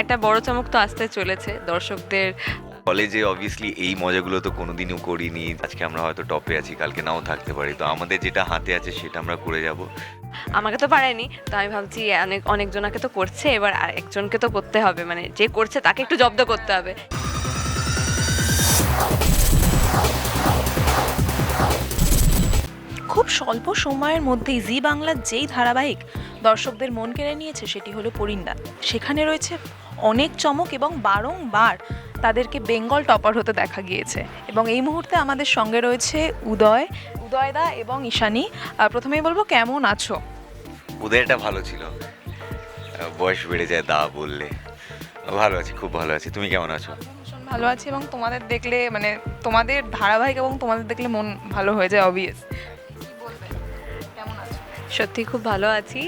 একটা বড় চমক তো আসতে চলেছে দর্শকদের। কলেজে অবভিয়াসলি এই মজাগুলো তো কোনোদিনও করিনি। আজকে আমরা হয়তো টপে আছি কালকে নাও থাকতে পারি। তো আমাদের যেটা হাতে আছে সেটা আমরা করে যাব। আমাকে তো পারেনি তো আমি ভাবছি অনেক অনেকজনাকে তো করছে এবার আর একজনকে তো করতে হবে। মানে যে করছে তাকে একটু জব্দ করতে হবে। খুব স্বল্প সময়ের মধ্যেই জি বাংলার যেই ধারাবাহিক দর্শকদের মন কেড়ে নিয়েছে সেটি হলো পরিন্দা সেখানে রয়েছে অনেক চমক এবং বারংবার তাদেরকে বেঙ্গল টপার হতে দেখা গিয়েছে। এবং এই মুহূর্তে আমাদের সঙ্গে রয়েছে উদয় উদয়দা এবং ঈশানী। প্রথমেই বলব কেমন আছো? উদয়টা ভালো ছিল। বয়স বেড়ে যায় দা বললে। ভালো আছি খুব ভালো আছি। তুমি কেমন আছো? ভীষণ ভালো আছি এবং তোমাদের দেখলে মানে তোমাদের ধারাবাহিক এবং তোমাদের দেখলে মন ভালো হয়ে যায় অবভিয়াস সত্যি খুব ভালো আছি।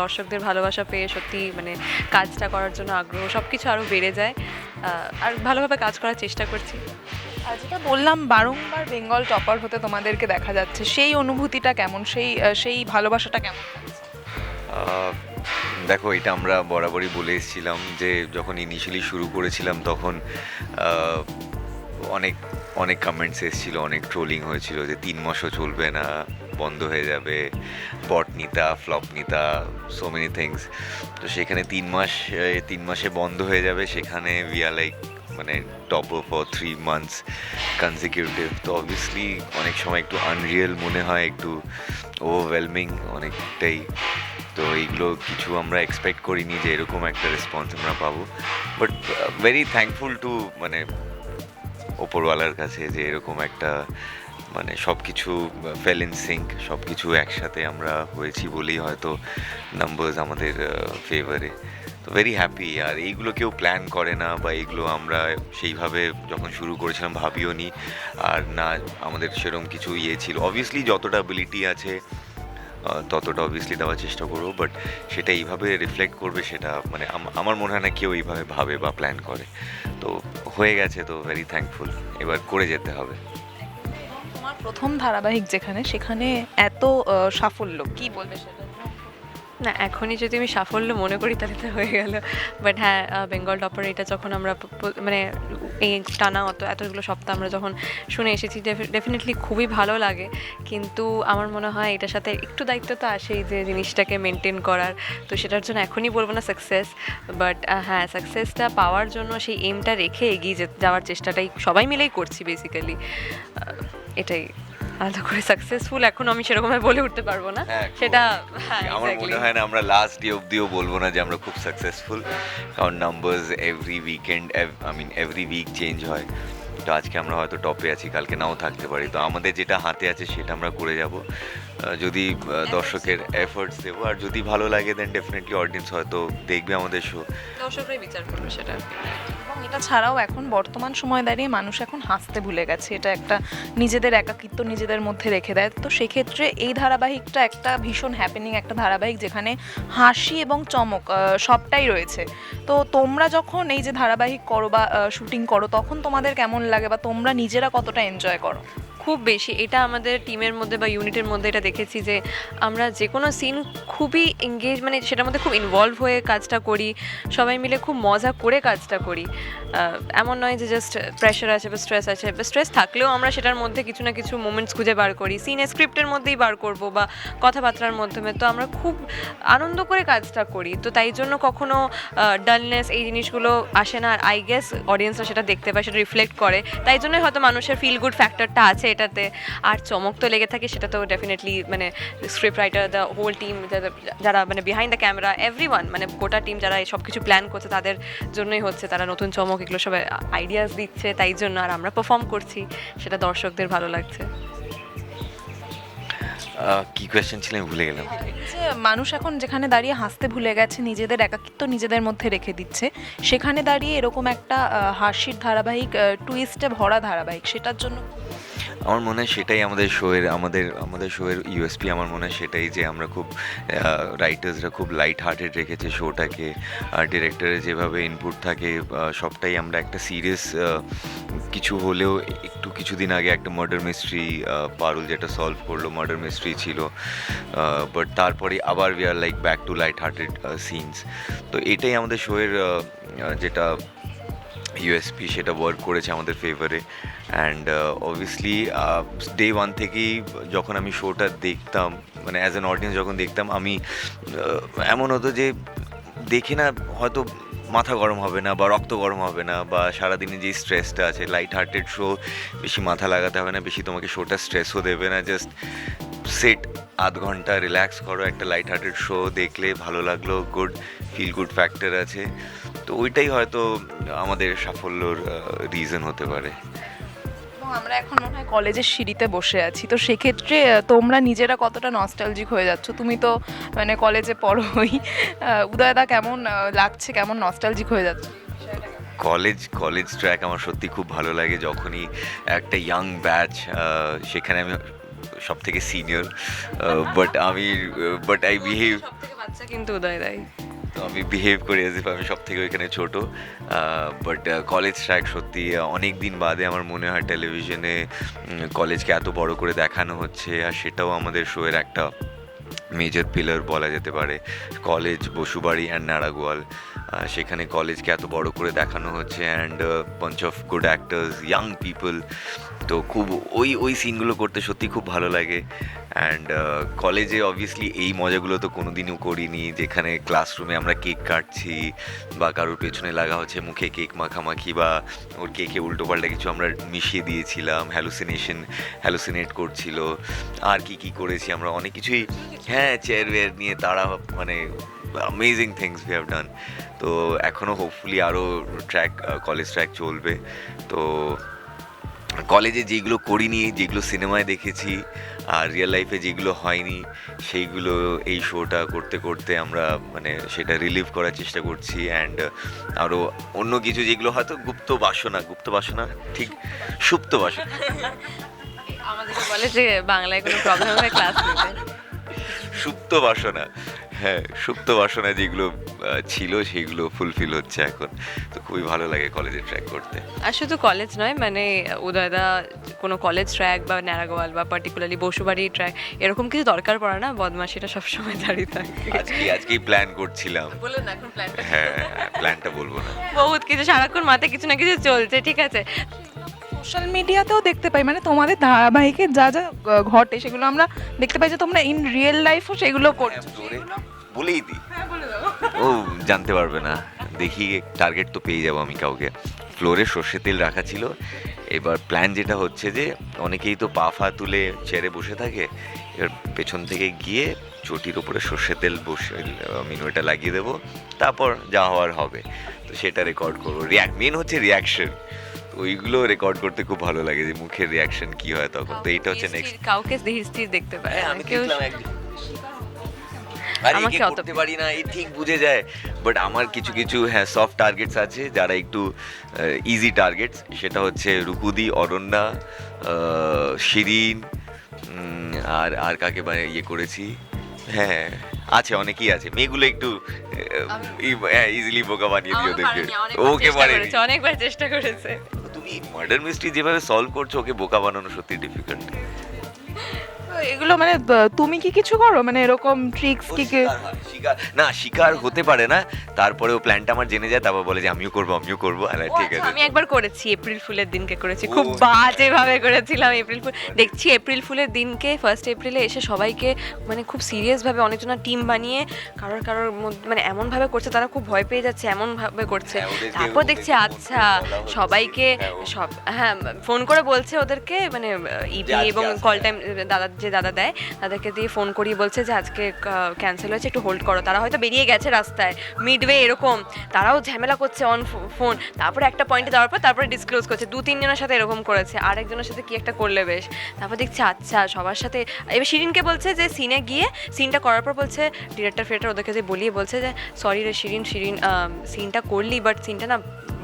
দর্শকদের ভালোবাসা পেয়ে সত্যি মানে কাজটা করার জন্য আগ্রহ সব কিছু আরও বেড়ে যায়। আর ভালোভাবে কাজ করার চেষ্টা করছি। আর যেটা বললাম বারংবার বেঙ্গল টপার হতে তোমাদেরকে দেখা যাচ্ছে। সেই অনুভূতিটা কেমন? সেই সেই ভালোবাসাটা কেমন দেখো এটা আমরা বরাবরই বলে এসেছিলাম যে যখন ইনিশিয়ালি শুরু করেছিলাম তখন অনেক অনেক কমেন্টস এসেছিল অনেক ট্রোলিং হয়েছিল যে তিন মাসও চলবে না। বন্ধ হয়ে যাবে, বট নিতা, ফ্লপ নিতা সো মেনি থিংস তো সেখানে তিন মাস তিন মাসে বন্ধ হয়ে যাবে, সেখানে উই আর লাইক মানে top for three months consecutive তো অবভিয়াসলি অনেক সময় একটু আনরিয়েল মনে হয়, একটু ওভারওয়েলমিং অনেকটাই। তো এইগুলো কিছু আমরা এক্সপেক্ট করিনি যে এরকম একটা রেসপন্স আমরা পাবো। বাট ভেরি থ্যাঙ্কফুল টু মানে ওপরওয়ালার কাছে যে এরকম একটা মানে সব কিছু ফেল ইন সিঙ্ক সব কিছু একসাথে আমরা হয়েছি বলেই হয়তো নাম্বারস আমাদের ফেভারে তো ভেরি হ্যাপি আর এইগুলো কেউ প্ল্যান করে না বা এইগুলো আমরা সেইভাবে যখন শুরু করেছিলাম ভাবিও নি। আর না, আমাদের সেরকম কিছু ইয়ে ছিল। অবভিয়াসলি যতটা অ্যাবিলিটি আছে ততটা অবভিয়াসলি দেওয়ার চেষ্টা করব বাট সেটা এইভাবে রিফ্লেক্ট করবে সেটা মানে আম- আমার মনে হয় না কেউ এইভাবে ভাবে বা প্ল্যান করে। তো হয়ে গেছে, তো ভেরি থ্যাঙ্কফুল এবার করে যেতে হবে। প্রথম ধারাবাহিক যেখানে, সেখানে এত সাফল্য। কি বলবে সেটা? না, এখনই যদি আমি সাফল্য মনে করি, তাহলে তো হয়ে গেল। বাট হ্যাঁ বেঙ্গল টপার এটা যখন আমরা মানে এই টানা অত, এতগুলো সপ্তাহ আমরা যখন শুনে এসেছি ডেফিনেটলি খুবই ভালো লাগে। কিন্তু আমার মনে হয় এটার সাথে একটু দায়িত্ব তো আসেই যে জিনিসটাকে মেনটেন করার। তো সেটার জন্য এখনই বলব না সাকসেস বাট হ্যাঁ সাকসেসটা পাওয়ার জন্য সেই এমটা রেখে এগিয়ে যাওয়ার চেষ্টাটাই সবাই মিলেই করছি বেসিক্যালি এটাই। আলাদা করে সাকসেসফুল এখন আমি সেরকমভাবে বলে উঠতে পারব না। হ্যাঁ, সেটা হ্যাঁ আমার মনে হয় না আমরা লাস্ট ডে অবধিও বলব না যে আমরা খুব সাকসেসফুল কারণ numbers every weekend I mean every week change হয়। তো আজকে আমরা হয়তো টপে আছি কালকে নাও থাকতে পারি। তো আমাদের যেটা হাতে আছে সেটা আমরা করে যাব। যদি দর্শকের এফোর্টস দেবো আর যদি ভালো লাগে দেন ডেফিনেটলি অডিয়েন্স হয়তো দেখবে আমাদের শো দর্শকরাই বিচার করবে সেটা এটা ছাড়াও এখন বর্তমান সময় দাঁড়িয়ে মানুষ এখন হাসতে ভুলে গেছে। এটা একটা নিজেদের একাকিত্ব নিজেদের মধ্যে রেখে দেয়। তো সেক্ষেত্রে এই ধারাবাহিকটা একটা ভীষণ হ্যাপেনিং একটা ধারাবাহিক যেখানে হাসি এবং চমক সবটাই রয়েছে। তো তোমরা যখন এই যে ধারাবাহিক করো বা শুটিং করো, তখন তোমাদের কেমন লাগে বা তোমরা নিজেরা কতটা এনজয় করো? খুব বেশি। এটা আমাদের টিমের মধ্যে বা ইউনিটের মধ্যে এটা দেখেছি যে আমরা যে কোনো সিন খুবই এঙ্গেজ মানে সেটার মধ্যে খুব ইনভলভ হয়ে কাজটা করি, সবাই মিলে খুব মজা করে কাজটা করি। এমন নয় যে জাস্ট প্রেশার আছে বা স্ট্রেস আছে, বা স্ট্রেস থাকলেও আমরা সেটার মধ্যে কিছু না কিছু মোমেন্টস খুঁজে বার করি। সিনে স্ক্রিপ্টের মধ্যেই বার করব বা কথাবার্তার মাধ্যমে। তো আমরা খুব আনন্দ করে কাজটা করি। তো তাই জন্য কখনো ডালনেস এই জিনিসগুলো আসে না। আর আই গেস অডিয়েন্সরা সেটা দেখতে পায়, সেটা রিফ্লেক্ট করে। তাই জন্যই হয়তো মানুষের ফিল গুড ফ্যাক্টরটা আছে। এটাতে আর চমক তো লেগে থাকে সেটা তো ডেফিনেটলি মানে script writer the whole team যারা মানে বিহাইন্ড দ্য ক্যামেরা এভরি মানে গোটা টিম যারা সব কিছু প্ল্যান করছে তাদের জন্যই হচ্ছে তারা নতুন চমক এগুলো সব আইডিয়াস দিচ্ছে তাই জন্য আর আমরা পারফর্ম করছি সেটা দর্শকদের ভালো লাগছে। কি কোয়েশ্চেন ছিল আমি ভুলে গেলাম। যে মানুষ এখন যেখানে দাঁড়িয়ে হাসতে ভুলে গেছে নিজেদের একাকিত্ব নিজেদের মধ্যে রেখে দিচ্ছে সেখানে দাঁড়িয়ে এরকম একটা হাসির ধারাবাহিক টুইস্টে ভরা ধারাবাহিক সেটার জন্য আমার মনে হয় সেটাই আমাদের শোয়ের, আমাদের আমাদের শোয়ের ইউএসপি আমার মনে হয় সেটাই যে আমরা খুব রাইটার্সরা খুব লাইট হার্টেড রেখেছে শোটাকে। আর ডিরেক্টরের যেভাবে ইনপুট থাকে সবটাই আমরা একটা সিরিয়াস কিছু হলেও একটু কিছুদিন আগে একটা মার্ডার মিস্ট্রি পারুল যেটা সলভ করল মার্ডার মিস্ট্রি ছিল। বাট তারপরে আবার we are like back to light hearted scenes তো এটাই আমাদের শোয়ের যেটা ইউএসপি সেটা ওয়ার্ক করেছে আমাদের ফেভারে অ্যান্ড অবভিয়াসলি ডে ওয়ান থেকেই যখন আমি শোটা দেখতাম মানে অ্যাজ অ্যান অডিয়েন্স যখন দেখতাম, আমি এমন হতো যে দেখে না, হয়তো মাথা গরম হবে না বা রক্ত গরম হবে না বা সারাদিনে যে স্ট্রেসটা আছে লাইট হার্টেড শো বেশি মাথা লাগাতে হবে না, বেশি তোমাকে শোটা স্ট্রেসও দেবে না জাস্ট সেট আধ ঘণ্টা রিল্যাক্স করো, একটা লাইট হার্টেড শো দেখলে ভালো লাগল গুড ফিল গুড ফ্যাক্টর আছে। তো ওইটাই হয়তো আমাদের সাফল্যর রিজন হতে পারে। আমরা এখন মনে হয় কলেজের সিঁড়িতে বসে আছি। তো সেক্ষেত্রে তোমরা নিজেরা কতটা নস্টালজিক হয়ে যাচ্ছ? তুমি তো মানে কলেজে পড়োই উদয়দা কেমন লাগছে? কেমন নস্টালজিক হয়ে যাচ্ছে? কলেজ কলেজ ট্র্যাক আমার সত্যি খুব ভালো লাগে যখনই একটা ইয়াং ব্যাচ সেখানে আমি সব থেকে সিনিয়র বাট আমি বাট আই বিহেভ বাচ্চা কিন্তু উদয় দেয়। তো আমি বিহেভ করি অ্যাজ ইফ আমি সব থেকে ওইখানে ছোট। বাট কলেজ ট্র্যাক সত্যি অনেক দিন বাদে আমার মনে হয় টেলিভিশনে কলেজকে এত বড় করে দেখানো হচ্ছে, আর সেটাও আমাদের শোয়ের একটা মেজর পিলার বলা যেতে পারে। কলেজ বসুবাড়ি অ্যান্ড নারাগোয়াল। সেখানে কলেজকে এত বড় করে দেখানো হচ্ছে and bunch of good actors young people তো খুব ওই ওই সিনগুলো করতে সত্যি খুব ভালো লাগে। অ্যান্ড কলেজে অবভিয়াসলি এই মজাগুলো তো কোনো দিনও করিনি। যেখানে ক্লাসরুমে আমরা কেক কাটছি বা কারোর পেছনে লাগা হচ্ছে মুখে কেক মাখামাখি বা ওর কেকে উল্টোপাল্টা কিছু আমরা মিশিয়ে দিয়েছিলাম হ্যালুসিনেশন হ্যালুসিনেট করছিল। আর কি কি করেছি আমরা? অনেক কিছুই হ্যাঁ চেয়ার ওয়েয়ার নিয়ে তারা মানে amazing things we have done তো এখনও হোপফুলি আরও ট্র্যাক কলেজ ট্র্যাক চলবে। তো কলেজে যেগুলো করিনি যেগুলো সিনেমায় দেখেছি আর রিয়েল লাইফে যেগুলো হয়নি সেইগুলো এই শোটা করতে করতে আমরা মানে সেটা রিলিভ করার চেষ্টা করছি। অ্যান্ড আরও অন্য কিছু যেগুলো হয়তো গুপ্ত বাসনা গুপ্ত বাসনা ঠিক সুপ্ত বাসনা। আমাদেরকে বলে যে বাংলায় কোনো প্রবলেম হয় ক্লাস সুপ্ত বাসনা। হ্যাঁ সুপ্ত বাসনা যেগুলো ছিল সেইগুলো ফুলফিল হচ্ছে এখন। তো খুবই ভালো লাগে কলেজে ট্র্যাক করতে। আর শুধু কলেজ নয় মানে উদয়দা কোনো কলেজ ট্র্যাক বা ন্যারাগোয়াল বা পার্টিকুলারলি বসুবাড়ি ট্র্যাক এরকম কিছু দরকার পড়ে না বদমাশিটা সবসময় দাঁড়িয়ে থাকে। আজকে আজকেই প্ল্যান করছিলাম। বলুন এখন প্ল্যানটা হ্যাঁ প্ল্যানটা বলব না। বহুত কিছু সারাক্ষণ মাথায় কিছু না কিছু চলছে ঠিক আছে? সোশ্যাল মিডিয়াতেও দেখতে পাই মানে তোমাদের ধারাবাহিকে যা যা ঘটে সেগুলো আমরা দেখতে পাই যে তোমরা ইন রিয়েল লাইফও সেগুলো করছ। ফ্লোরে বলেই দিই। ও জানতে পারবে না। দেখি টার্গেট তো পেয়ে যাব আমি কাউকে। ফ্লোরে সর্ষে তেল রাখা ছিল। এবার প্ল্যান যেটা হচ্ছে যে অনেকেই তো পা ফা তুলে চেয়ারে বসে থাকে। এবার পেছন থেকে গিয়ে চটির ওপরে সর্ষে তেল বসে আমি ওটা লাগিয়ে দেবো। তারপর যা হওয়ার হবে। তো সেটা রেকর্ড করব। রিয়াক মেন হচ্ছে রিয়াকশন ওইগুলো রেকর্ড করতে খুব ভালো লাগে যে মুখের রিয়াকশন কি হয় তখন। তো এইটা হচ্ছে নেক্সট কাউকে ধীর স্থির দেখতে পারে হ্যাঁ আমি কেউ দেখলাম একদিন। আমাকে অত- করতে পারি না এই ঠিক বুঝে যায়। বাট আমার কিছু কিছু হ্যাঁ সফট টার্গেটস আছে যারা একটু ইজি টার্গেটস সেটা হচ্ছে রুকুদি অরণ্যা শিরিন আর আর কাকে বা ইয়ে করেছি? হ্যাঁ আছে অনেকেই আছে। মেয়েগুলো একটু ইজিলি বোকা বানিয়ে দিও দেখবে ওকে পারে অনেকবার চেষ্টা করেছে। তুমি মার্ডার মিস্ট্রি যেভাবে সলভ করছ ওকে বোকা বানানো সত্যি ডিফিকাল্ট এগুলো মানে তুমি কি কিছু করো? মানে এরকম ট্রিক্স ও কি কি? শিকার না শিকার হতে পারে না। তারপরেও প্ল্যানটা আমার জেনে যায় তারপর বলে যে আমিও করব আমিও করব। আরে ঠিক আচ্ছা, আছে। আমি একবার করেছি এপ্রিল ফুলের দিনকে করেছি। খুব ও। বাজে ভাবে করেছিলাম এপ্রিল ফুল দেখছি এপ্রিল ফুলের দিনকে ফার্স্ট এপ্রিলে এসে সবাইকে মানে খুব সিরিয়াস ভাবে অনেকজনা টিম বানিয়ে কারোর কারোর মধ্যে মানে এমন ভাবে করছে তারা খুব ভয় পেয়ে যাচ্ছে এমন ভাবে করছে। হ্যাঁ, তারপর দেখছি আচ্ছা। সবাইকে হ্যাঁ, সব হ্যাঁ ফোন করে বলছে ওদেরকে মানে ইভি এবং কল টাইম দাদা যে দাদা দেয়, তাদেরকে দিয়ে ফোন করিয়ে বলছে যে আজকে ক্যান্সেল হয়েছে, একটু হোল্ড করো। তারা হয়তো বেরিয়ে গেছে রাস্তায় মিডওয়ে এরকম। তারাও ঝামেলা করছে অন ফোন তারপরে একটা পয়েন্টে দেওয়ার পর তারপরে ডিসক্লোজ করছে। দু, তিনজনের সাথে এরকম করেছে। আর একজনের সাথে কি একটা করলে বেশ। তারপর দেখছি আচ্ছা সবার সাথে, এবার শিরিনকে বলছে যে সিনে গিয়ে সিনটা করার পর বলছে ডিরেক্টর ফিরেক্টর ওদেরকে যে বলিয়ে বলছে যে সরি রে শিরিন শিরিন সিনটা করলি বাট সিনটা না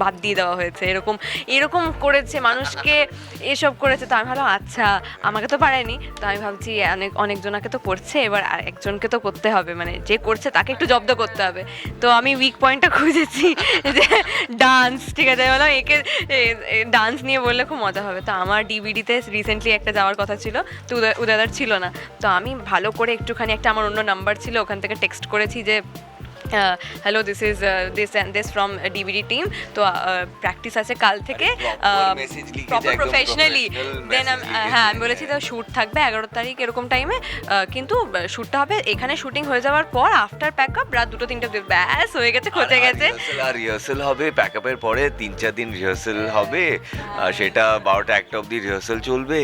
বাদ দিয়ে দেওয়া হয়েছে, এরকম এরকম করেছে, মানুষকে এসব করেছে। তো আমি ভাবলাম আচ্ছা আমাকে তো পারেনি। তো আমি ভাবছি, অনেক, অনেকজনাকে তো করছে, এবার আর একজনকে তো করতে হবে। মানে যে করছে, তাকে একটু জব্দ করতে হবে। তো আমি উইক পয়েন্টটা খুঁজেছি যে ডান্স ঠিক আছে? বললাম একে ডান্স নিয়ে বললে খুব মজা হবে। তো আমার ডিভিডিতে রিসেন্টলি একটা যাওয়ার কথা ছিল, তো উদয়, উদয়দার ছিল না। তো আমি ভালো করে একটুখানি, একটা আমার অন্য নাম্বার ছিল, ওখান থেকে টেক্সট করেছি যে hello this is this and this from DVD team তো প্র্যাকটিস আছে কাল থেকে প্রপার প্রফেশনালি দেন হ্যাঁ আমি বলেছি তো শ্যুট থাকবে এগারো তারিখ এরকম টাইমে কিন্তু শ্যুটটা হবে এখানে শুটিং হয়ে যাওয়ার পর আফটার প্যাক আপ রাত দুটো তিনটে। ব্যাস হয়ে গেছে খচে গেছে। আর রিহার্সাল হবে প্যাকআপের পরে তিন চার দিন রিহার্সাল হবে। আর সেটা বারোটা একটা অবধি রিহার্সাল চলবে।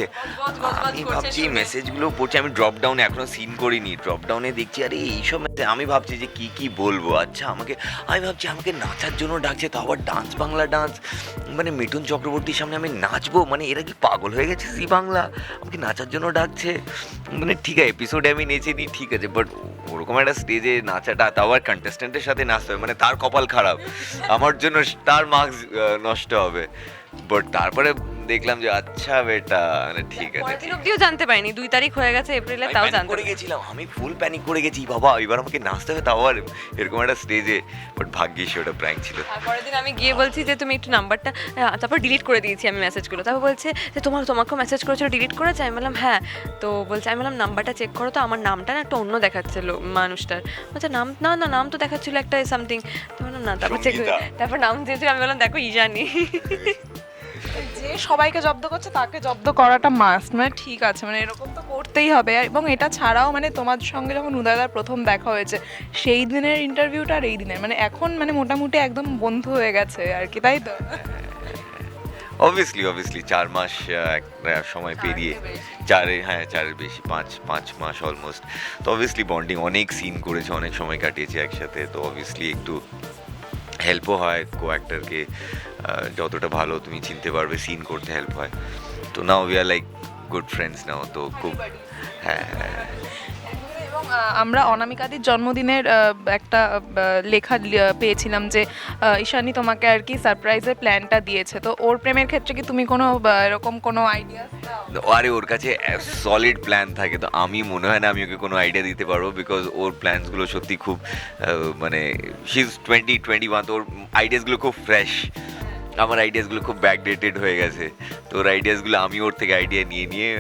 আমি ভাবছি মেসেজগুলো পড়ছি আমি ড্রপ ডাউনে এখনও সিন করিনি। ড্রপ ডাউনে দেখছি আরে এইসব আমি ভাবছি যে কি কি বলব আচ্ছা আমাকে, আমি ভাবছি আমাকে নাচার জন্য ডাকছে তো আবার ডান্স বাংলা ডান্স মানে মিঠুন চক্রবর্তীর সামনে আমি নাচবো মানে এরা কি পাগল হয়ে গেছে সি বাংলা? আমাকে নাচার জন্য ডাকছে। মানে ঠিক আছে এপিসোডে আমি নেচে নিই ঠিক আছে বাট ওরকম একটা স্টেজে নাচাটা, তাও আর কন্টেস্ট্যান্টের সাথে নাচতে হবে মানে তার কপাল খারাপ। আমার জন্য তার মার্কস নষ্ট হবে। বাট তারপরে দেখলাম যে আচ্ছা বেটা মানে ঠিক আছে। পরের ঠিক দিন অব্দিও জানতে পারিনি দুই তারিখ হয়ে গেছে এপ্রিলে আমি তাও জানতে করে। গেছিলাম আমি ফুল প্যানিক করে গেছি বাবা এবার আমাকে নাচতে হবে তাও আর এরকম একটা স্টেজে বাট ভাগ্যিস ওটা প্র্যাঙ্ক ছিল। পরের দিন আমি গিয়ে বলছি যে তুমি একটু নাম্বারটা তারপর ডিলিট করে দিয়েছি আমি মেসেজগুলো তারপর বলছে যে তোমার তোমাকেও মেসেজ করেছিল ডিলিট করেছে? আমি বললাম হ্যাঁ। তো বলছে আমি বললাম নাম্বারটা চেক করো তো আমার নামটা না একটা অন্য দেখাচ্ছিল মানুষটার। বলছে নাম না না নাম তো দেখাচ্ছিল একটা সামথিং তো বললাম না তারপর চেক। তারপর নাম দিয়েছিল আমি বললাম দেখো ইজানি। যে সবাইকে জব্দ করছে তাকে জব্দ করাটা মাস্ট মানে ঠিক আছে মানে এরকম তো করতেই হবে। এবং এটা ছাড়াও মানে তোমার সঙ্গে যখন উদয়দার প্রথম দেখা হয়েছে সেই দিনের ইন্টারভিউটা আর এই দিনের মানে এখন মানে মোটামুটি একদম বন্ধু হয়ে গেছে আর কি তাই তো? অবভিয়াসলি অবভিয়াসলি চার মাস একটা সময় পেরিয়ে চারে হ্যাঁ চারের বেশি পাঁচ পাঁচ মাস অলমোস্ট তো অবভিয়াসলি বন্ডিং অনেক সিন করেছে অনেক সময় কাটিয়েছি একসাথে তো অবভিয়াসলি একটু হেল্পও হয় কো অ্যাক্টারকে যতটা ভালো তুমি চিনতে পারবে সিন করতে হেল্প হয়। তো now we are like good friends now তো খুব হ্যাঁ হ্যাঁ আহ, আমরা অনামিকাদির জন্মদিনের একটা লেখা পেয়েছিলাম যে ঈশানী তোমাকে আর কি সারপ্রাইজের প্ল্যানটা দিয়েছে। তো ওর প্রেমের ক্ষেত্রে কি তুমি কোনো এরকম কোনো আইডিয়া আরে ওর কাছে সলিড প্ল্যান থাকে, তো আমি, মনে হয় না আমি ওকে কোনো আইডিয়া দিতে পারব বিকজ ওর প্ল্যানসগুলো সত্যি খুব মানে she is twenty twenty one তো ওর আইডিয়াসগুলো খুব ফ্রেশ আমার আইডিয়াসগুলো খুব ব্যাকডেটেড হয়ে গেছে। তো ওর আইডিয়াসগুলো আমি ওর থেকে আইডিয়া নিয়ে নিয়ে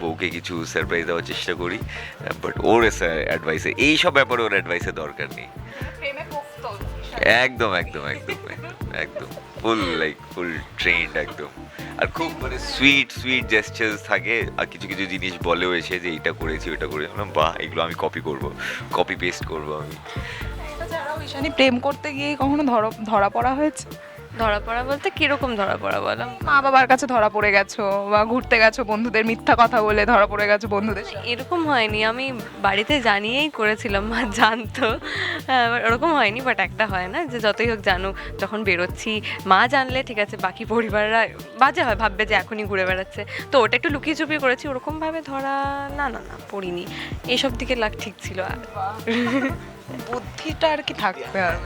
বউকে কিছু সারপ্রাইজ দেওয়ার চেষ্টা করি। বাট ওর অ্যাডভাইসে এই সব ব্যাপারে ওর অ্যাডভাইসের দরকার নেই। একদম একদম একদম একদম একদম। ফুল লাইক ফুল ট্রেন্ড একদম। আর খুব মানে সুইট সুইট জেস্টার্স থাকে। আর কিছু কিছু জিনিস বলেও এসে যে এইটা করেছি ওটা করেছি। বাহ এগুলো আমি কপি করব। কপি পেস্ট করব আমি। প্রেম করতে গিয়ে কখনো ধরা ধরা পড়া হয়েছে? ধরা পড়া বলতে কীরকম ধরা পড়া বলো? মা বাবার কাছে ধরা পড়ে গেছো বা ঘুরতে গেছো বন্ধুদের মিথ্যা কথা বলে ধরা পড়ে গেছো বন্ধুদের সাথে। এরকম হয়নি আমি বাড়িতে জানিয়েই করেছিলাম মা জানতো। হ্যাঁ, but ওরকম হয়নি বাট একটা হয় না যে যতই হোক জানুক যখন বেরোচ্ছি মা জানলে ঠিক আছে বাকি পরিবাররা বাজে হয় ভাববে যে এখনই ঘুরে বেড়াচ্ছে। তো ওটা একটু লুকিয়ে চুপিয়ে করেছি ওরকমভাবে ধরা না না না পড়িনি। এইসব দিকে লাগ ঠিক ছিল আর। বুদ্ধিটা আর কি থাকবে আর?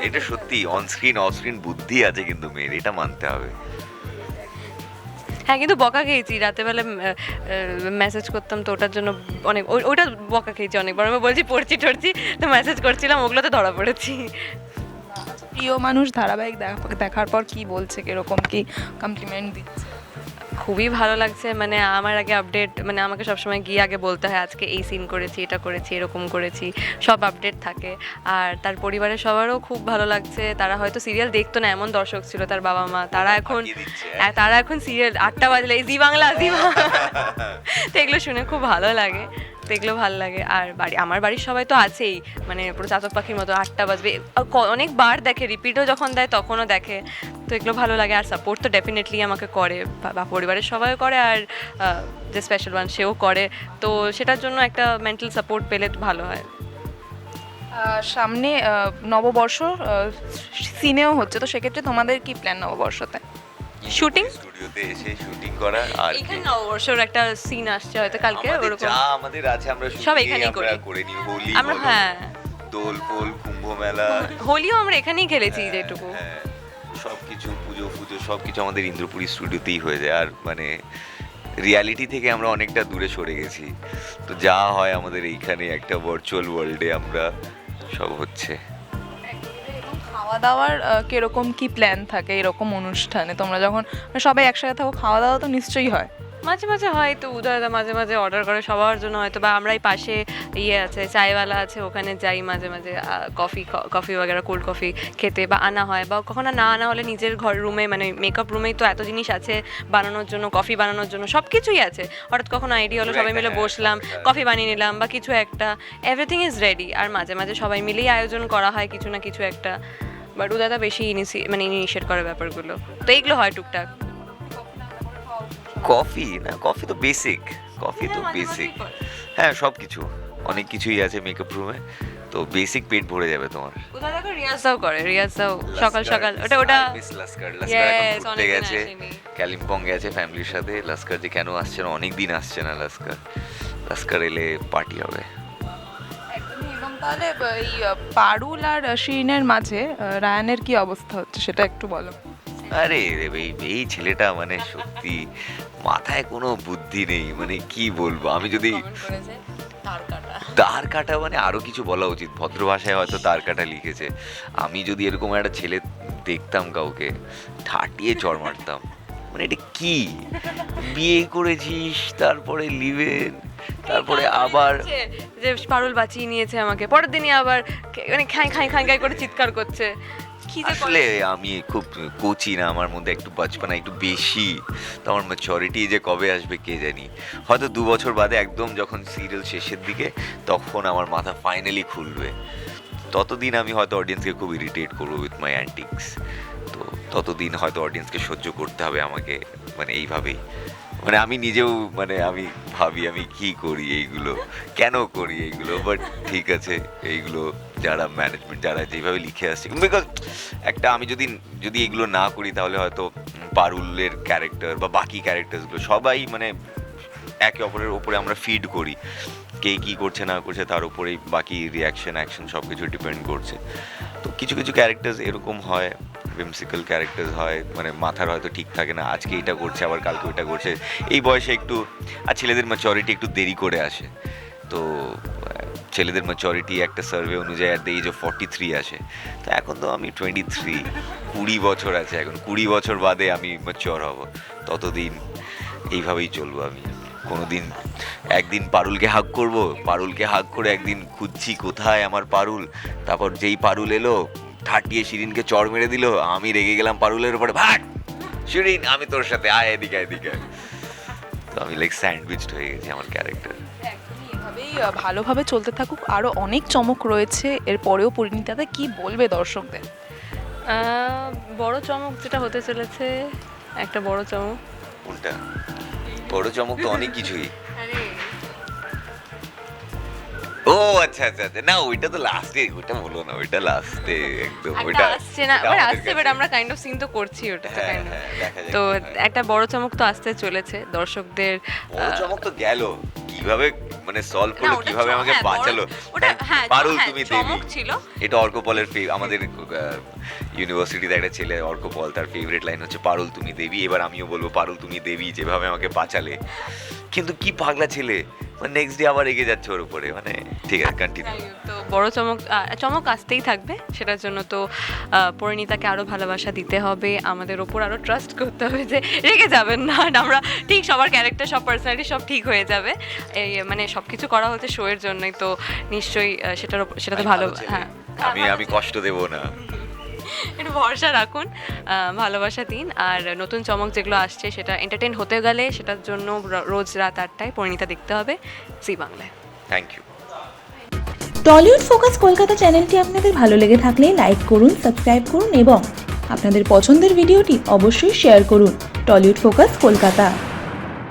এটা সত্যি অন স্ক্রিন অফ স্ক্রিন বুদ্ধি আছে কিন্তু মেয়ের এটা মানতে হবে। হ্যাঁ কিন্তু বকা খেয়েছি। রাতেবেলা মেসেজ করতাম তো ওটার জন্য অনেক ওটা ওইটা বকা খেয়েছি অনেকবার। আমি বলছি পড়ছি টড়ছি তো মেসেজ করছিলাম ওগুলোতে ধরা পড়েছি। প্রিয় মানুষ ধারাবাহিক দেখা- দেখার পর কি বলছে কীরকম কি কমপ্লিমেন্ট দিচ্ছে? খুবই ভালো লাগছে। মানে আমার আগে আপডেট মানে আমাকে সবসময় গিয়ে আগে বলতে হয় আজকে এই সিন করেছি এটা করেছি এরকম করেছি সব আপডেট থাকে। আর তার পরিবারের সবারও খুব ভালো লাগছে। তারা হয়তো সিরিয়াল দেখতো না এমন দর্শক ছিল তার বাবা মা তারা এখন হ্যাঁ। হ্যাঁ, তারা এখন সিরিয়াল আটটা বাজলে জি বাংলা জি বাংলা। তো এগুলো শুনে খুব ভালো লাগে। এগুলো ভালো লাগে। আর বাড়ি, আমার বাড়ির সবাই তো আছেই। মানে পুরো চাতক পাখির মতো আটটা বাজবে। অনেকবার দেখে, রিপিটও যখন দেয় তখনও দেখে। তো এগুলো ভালো লাগে। আর সাপোর্ট তো ডেফিনেটলি আমাকে করে। বা- পরিবারের সবাইও করে। আর যে স্পেশাল ওয়ান সেও করে। তো সেটার জন্য একটা মেন্টাল সাপোর্ট পেলে ভালো হয়। সামনে নববর্ষ সিনেও হচ্ছে। তো সেক্ষেত্রে তোমাদের কি প্ল্যান নববর্ষতে? Shooting? স্টুডিওতে এসে শুটিং করা আর এখানে নববর্ষর একটা সিন আসছে হয়তো কালকে ওরকম। যা আমাদের আছে আমরা সব এখানেই করি। করে নিই হোলি আমরা হ্যাঁ। দোল ফোল কুম্ভ মেলা হোলিও আমরা এখানেই খেলেছি যেটুকু। হ্যাঁ, সব কিছু পুজো ফুজো সব কিছু আমাদের ইন্দ্রপুরী স্টুডিওতেই হয়ে যায়। আর মানে রিয়ালিটি থেকে আমরা অনেকটা দূরে সরে গেছি। তো যা হয় আমাদের এইখানে একটা ভার্চুয়াল ওয়ার্ল্ডে আমরা সব হচ্ছে। খাওয়া দাওয়ার কীরকম কি প্ল্যান থাকে এরকম অনুষ্ঠানে? তোমরা যখন সবাই একসাথে থাকো খাওয়া দাওয়া তো নিশ্চয়ই হয়। মাঝে মাঝে হয় তো উদয়দা মাঝে মাঝে অর্ডার করে সবার জন্য হয়তো বা আমরাই পাশে ইয়ে আছে চায়ওয়ালা আছে ওখানে যাই মাঝে মাঝে কফি কফি বাগেরা কোল্ড কফি খেতে বা আনা হয় বা কখনো না আনা হলে নিজের ঘর রুমে মানে মেকআপ রুমেই তো এত জিনিস আছে বানানোর জন্য কফি বানানোর জন্য সব কিছুই আছে। হঠাৎ কখনো আইডিয়া হলো সবাই মিলে হ্যাঁ, বসলাম হ্যাঁ, হ্যাঁ। কফি বানিয়ে নিলাম বা কিছু একটা এভরিথিং ইজ রেডি আর মাঝে মাঝে সবাই মিলেই আয়োজন করা হয় কিছু না কিছু একটা। বাট উদয়দা বেশি ইনিশি মানে ইনিশিয়েট করে ব্যাপারগুলো। তো এইগুলো হয় টুকটাক। কফি না কফি তো বেসিক কফি তো হ্যাঁ, বেসিক হ্যাঁ সব কিছু অনেক কিছুই আছে মেকআপ রুমে তো বেসিক পেট ভরে যাবে তোমার। দেখো রিয়াজটাও করে রিয়াজটাও সকাল সকাল। ওটা ওটা মিস লাস্কার। Yes, ঘুরতে গেছে। কালিম্পং গেছে ফ্যামিলির সাথে। লাস্কার যে কেন আসছে না অনেক দিন আসছে না লাস্কার। লাস্কার এলে পার্টি হবে। তাহলে আহ, এই পারুল আর শিরিনের মাঝে রায়ানের কি অবস্থা হচ্ছে সেটা একটু বলো। আরে রে এই এই ছেলেটা মানে সত্যি মাথায় কোনো বুদ্ধি নেই মানে কি বলব? আমি যদি তার কাটা। মানে আরও কিছু বলা উচিত। ভদ্র ভাষায় হয়তো তার কাটা লিখেছে। আমি যদি এরকম একটা ছেলে দেখতাম কাউকে ঠাটিয়ে চড় মারতাম মানে এটা কি? বিয়ে করেছিস তারপরে লিভেন। তারপরে আবার যে পারুল বাঁচিয়ে নিয়েছে আমাকে। পরের দিনই আবার মানে খাই খাই খাই খাই করে চিৎকার করছে। আসলে আমি খুব কোচি না আমার মধ্যে একটু বাচপানা একটু বেশি। তো আমার ম্যাচরিটি যে কবে আসবে কে জানি। হয়তো দু বছর বাদে একদম যখন সিরিয়াল শেষের দিকে তখন আমার মাথা ফাইনালি খুলবে। ততদিন আমি হয়তো অডিয়েন্সকে খুব ইরিটেট করব উইথ মাই অ্যান্টিক্স তো ততদিন হয়তো অডিয়েন্সকে সহ্য করতে হবে আমাকে মানে এইভাবেই। মানে আমি নিজেও মানে আমি ভাবি, আমি কি করি এইগুলো, কেন করি এইগুলো বাট ঠিক আছে, এইগুলো যারা ম্যানেজমেন্ট যারা যেভাবে লিখে আসছে বিকজ একটা আমি যদি যদি এগুলো না করি তাহলে হয়তো পারুলের ক্যারেক্টার বা বাকি ক্যারেক্টারসগুলো সবাই মানে একে অপরের ওপরে আমরা ফিড করি, কে কী করছে, না করছে, তার উপরেই বাকি রিয়াকশন অ্যাকশন সব কিছু ডিপেন্ড করছে। তো কিছু কিছু ক্যারেক্টার্স এরকম হয় whimsical ক্যারেক্টার্স হয় মানে মাথার হয়তো ঠিক থাকে না, আজকে এটা করছে আবার কালকে ওইটা করছে এই বয়সে একটু, আর ছেলেদের ম্যাচরিটি একটু দেরি করে আসে। তো, ছেলেদের ম্যাচরিটি একটা সার্ভে অনুযায়ী at the age of forty three আসে। তো এখন তো আমি টোয়েন্টি থ্রি কুড়ি বছর আছে এখন, কুড়ি বছর বাদে আমি ম্যাচিওর হব। ততদিন এইভাবেই চলবো আমি। কোনোদিন, একদিন পারুলকে হাক করব, পারুলকে হাক করে একদিন খুঁজছি কোথায় আমার পারুল, তারপর যেই পারুল এলো ঠাটিয়ে শিরিনকে চড় মেরে দিল আমি রেগে গেলাম পারুলের উপরে। ভাগ! শিরিন আমি তোর সাথে আয় এদিকে এদিকে। তো আমি লাইক স্যান্ডউইচড হয়ে গেছি আমার ক্যারেক্টার এভাবেই ভালোভাবে চলতে থাকুক আরও অনেক চমক রয়েছে এর পরেও পরিণীতাতে কি বলবে দর্শকদের? বড় চমক যেটা হতে চলেছে একটা বড় চমক। কোনটা? বড় চমক তো অনেক কিছুই। ও আচ্ছা আচ্ছা আচ্ছা। না ওইটা তো লাস্টে ওইটা বলো না ওইটা লাস্টে একদম ওইটা আসছে না এবার আসছে বাট আমরা কাইন্ড অফ সিন তো করছি ওটা কাইন্ড হ্যাঁ, তো একটা বড় চমক তো আসতে চলেছে দর্শকদের বড় চমক তো গেল। কীভাবে মানে সলভ করল কীভাবে আমাকে হ্যাঁ, বাঁচালো? ওটা হ্যাঁ পারুল হ্যাঁ, তুমি দেবী ছিল। এটা অর্কপলের আমাদের ইউনিভার্সিটিতে একটা ছেলে অর্কপল তার ফেভারিট লাইন হচ্ছে পারুল তুমি দেবী। এবার আমিও বলব পারুল তুমি দেবী। যেভাবে আমাকে বাঁচালে। কিন্তু কি পাগলা ছেলে? মানে নেক্সট ডে আবার এগিয়ে যাচ্ছে ওর উপরে মানে ঠিক আছে কন্টিনিউ তো বড় চমক চমক আসতেই থাকবে সেটার জন্য তো পরিণীতাকে আরও ভালোবাসা দিতে হবে আমাদের ওপর আরও ট্রাস্ট করতে হবে যে রেগে যাবেন না আমরা ঠিক সবার ক্যারেক্টার সব পার্সোনালিটি সব ঠিক হয়ে যাবে। এই মানে সব কিছু করা হচ্ছে শো এর জন্যই তো নিশ্চয়ই সেটার ওপর সেটাতে ভালো হ্যাঁ। আমি আমি কষ্ট দেব না। একটু ভরসা রাখুন আহ, ভালোবাসা দিন। আর নতুন চমক যেগুলো আসছে সেটা এন্টারটেন হতে গেলে সেটার জন্য রোজ রাত আটটায় পরিণীতা দেখতে হবে জি বাংলায়। Thank you Tollywood focus Kolkata চ্যানেলটি আপনাদের ভালো লেগে থাকলে লাইক করুন সাবস্ক্রাইব করুন এবং আপনাদের পছন্দের ভিডিওটি অবশ্যই শেয়ার করুন। টলিউড ফোকাস কলকাতা।